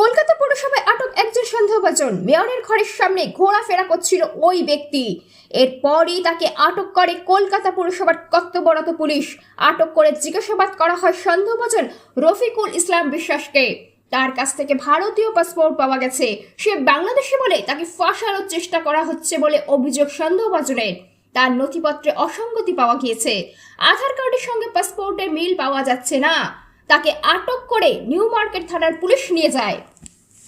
কলকাতা পৌরসভায় আটক একজন সন্দেহভাজন। মেয়রের ঘরের সামনে ঘোরাফেরা করছিল ওই ব্যক্তি। এরপরই তাকে আটক করে কলকাতা পুরসভার কর্তব্যরত পুলিশ। আটক করে জিজ্ঞাসাবাদ করা হয় সন্দেহভাজন রফিকুল ইসলাম বিশ্বাসকে। তার কাছ থেকে ভারতীয় পাসপোর্ট পাওয়া গেছে। সে বাংলাদেশে বলে তাকে ফাঁসানোর চেষ্টা করা হচ্ছে বলে অভিযোগ সন্দেহভাজনের। তার নথিপত্রে অসঙ্গতি পাওয়া গিয়েছে। আধার কার্ডের সঙ্গে পাসপোর্টের মিল পাওয়া যাচ্ছে না। তাকে আটক করে নিউ মার্কেট থানার পুলিশ নিয়ে যায়।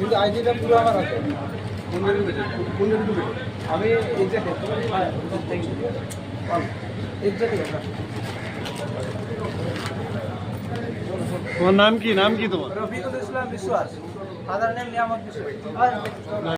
কিন্তু আইডিটা পুরো আমার আছে আমি তোমার নাম কি? নাম কি তোমার? রফিকুল ইসলাম বিশ্বাস। ফাদার নেম নিয়ামত বিশ্বাস।